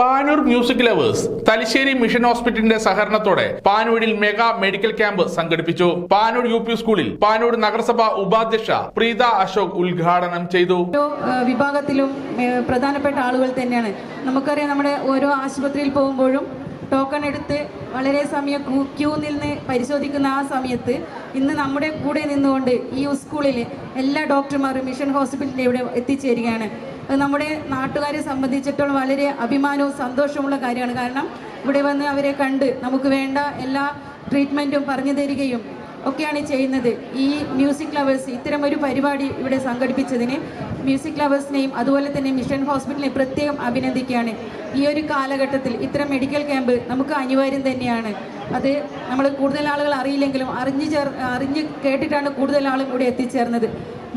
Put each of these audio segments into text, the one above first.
Panoor music lovers Thalassery mission ഹോസ്പിറ്റലിന്റെ സഹകരണത്തോടെ പാനൂരിൽ mega medical camp സംഘടിപ്പിച്ചു. പാനൂർ യു പി സ്കൂളിൽ പാനൂർ നഗരസഭ ഉപാധ്യക്ഷ പ്രീത അശോക് ഉദ്ഘാടനം ചെയ്തു. വിഭാഗത്തിലും പ്രധാനപ്പെട്ട ആളുകൾ തന്നെയാണ്. നമുക്കറിയാം നമ്മുടെ ഓരോ ആശുപത്രിയിൽ പോകുമ്പോഴും ടോക്കൺ എടുത്ത് വളരെ സമയം ക്യൂ- നിന്ന് പരിശോധിക്കുന്ന ആ സമയത്ത് ഇന്ന് നമ്മുടെ കൂടെ നിന്നുകൊണ്ട് ഈ സ്കൂളിൽ എല്ലാ ഡോക്ടർമാരും മിഷൻ ഹോസ്പിറ്റലിൽ ഇവിടെ എത്തിച്ചേരുകയാണ്. നമ്മുടെ നാട്ടുകാരെ സംബന്ധിച്ചിടത്തോളം വളരെ അഭിമാനവും സന്തോഷമുള്ള കാര്യമാണ്. കാരണം ഇവിടെ വന്ന് അവരെ കണ്ട് നമുക്ക് വേണ്ട എല്ലാ ട്രീറ്റ്മെന്റും പറഞ്ഞു തരികയും ഒക്കെയാണ് ചെയ്യുന്നത്. ഈ മ്യൂസിക് ലവേഴ്സ് ഇത്തരം ഒരു പരിപാടി ഇവിടെ സംഘടിപ്പിച്ചതിന് മ്യൂസിക് ലവേഴ്സിനെയും അതുപോലെ തന്നെ മിഷൻ ഹോസ്പിറ്റലിനെയും പ്രത്യേകം അഭിനന്ദിക്കുകയാണ്. ഈ ഒരു കാലഘട്ടത്തിൽ ഇത്തരം മെഡിക്കൽ ക്യാമ്പ് നമുക്ക് അനിവാര്യം തന്നെയാണ്. അത് നമ്മൾ കൂടുതൽ ആളുകൾ അറിയില്ലെങ്കിലും അറിഞ്ഞു ചേർ അറിഞ്ഞ് കേട്ടിട്ടാണ് കൂടുതൽ ആളും ഇവിടെ എത്തിച്ചേർന്നത്.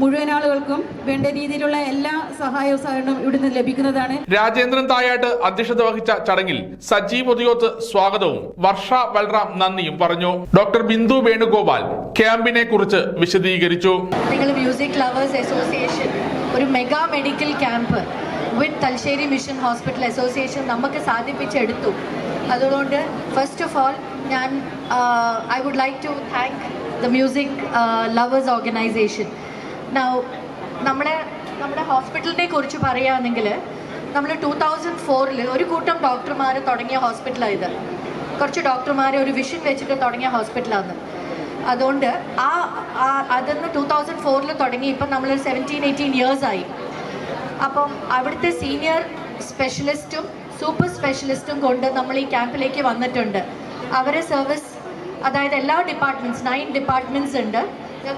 മുഴുവൻ ആളുകൾക്കും വേണ്ട രീതിയിലുള്ള എല്ലാ സഹായവും സഹകരണവും ഇവിടുന്ന് ലഭിക്കുന്നതാണ്. രാജേന്ദ്രൻ തായാട്ട് അധ്യക്ഷത വഹിച്ച ചടങ്ങിൽ സജീവ് ഒതിയോത്ത് സ്വാഗതവും വർഷ ബൽറാം നന്ദിയും പറഞ്ഞു. ഡോക്ടർ ബിന്ദു വേണുഗോപാൽ ക്യാമ്പിനെ കുറിച്ച് വിശദീകരിച്ചു. നിങ്ങൾ മ്യൂസിക് ലവേഴ്സ് അസോസിയേഷൻ ഒരു mega medical camp with Thalassery mission hospital association നമുക്ക് സാധിപ്പിച്ചെടുത്തു. അതുകൊണ്ട് ഫസ്റ്റ് ഓഫ് ഓൾ ഞാൻ I would like to thank the music lovers organisation നമ്മുടെ നമ്മുടെ ഹോസ്പിറ്റലിനെ കുറിച്ച് പറയുകയാണെങ്കിൽ നമ്മൾ ടൂ തൗസൻഡ് ഫോറിൽ ഒരു കൂട്ടം ഡോക്ടർമാർ തുടങ്ങിയ ഹോസ്പിറ്റലാണ് ഇത്. കുറച്ച് ഡോക്ടർമാർ ഒരു വിഷൻ വെച്ചിട്ട് തുടങ്ങിയ ഹോസ്പിറ്റലാണ് അതുകൊണ്ട് ആ അതൊന്ന് ടൂ തൗസൻഡ് ഫോറിൽ തുടങ്ങി ഇപ്പം നമ്മൾ സെവന്റീൻ എയ്റ്റീൻ ഇയേഴ്സ് ആയി. അപ്പം അവിടുത്തെ സീനിയർ സ്പെഷ്യലിസ്റ്റും സൂപ്പർ സ്പെഷ്യലിസ്റ്റും കൊണ്ട് നമ്മൾ ഈ ക്യാമ്പിലേക്ക് വന്നിട്ടുണ്ട്. അവരെ സർവീസ് അതായത് എല്ലാ ഡിപ്പാർട്ട്മെന്റ്സ് നയൻ ഡിപ്പാർട്ട്മെന്റ്സ് ഉണ്ട്. ഞാൻ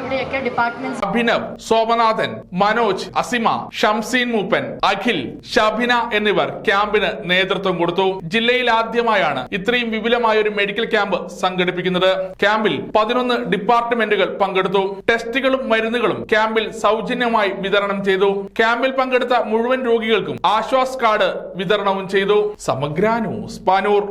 ഇവിടെയൊക്കെ ഡിപ്പാർട്ട്മെന്റ് അഭിനവ് സോമനാഥൻ മനോജ് അസിമ ഷംസീൻ മൂപ്പൻ അഖിൽ ഷബിന എന്നിവർ ക്യാമ്പിന് നേതൃത്വം കൊടുത്തു. ജില്ലയിൽ ആദ്യമായാണ് ഇത്രയും വിപുലമായ ഒരു മെഡിക്കൽ ക്യാമ്പ് സംഘടിപ്പിക്കുന്നത്. ക്യാമ്പിൽ പതിനൊന്ന് ഡിപ്പാർട്ട്മെന്റുകൾ പങ്കെടുത്തു. ടെസ്റ്റുകളും മരുന്നുകളും ക്യാമ്പിൽ സൗജന്യമായി വിതരണം ചെയ്തു. ക്യാമ്പിൽ പങ്കെടുത്ത മുഴുവൻ രോഗികൾക്കും ആശ്വാസ് കാർഡ് വിതരണവും ചെയ്തു. സമഗ്ര ന്യൂസ് പാനൂർ.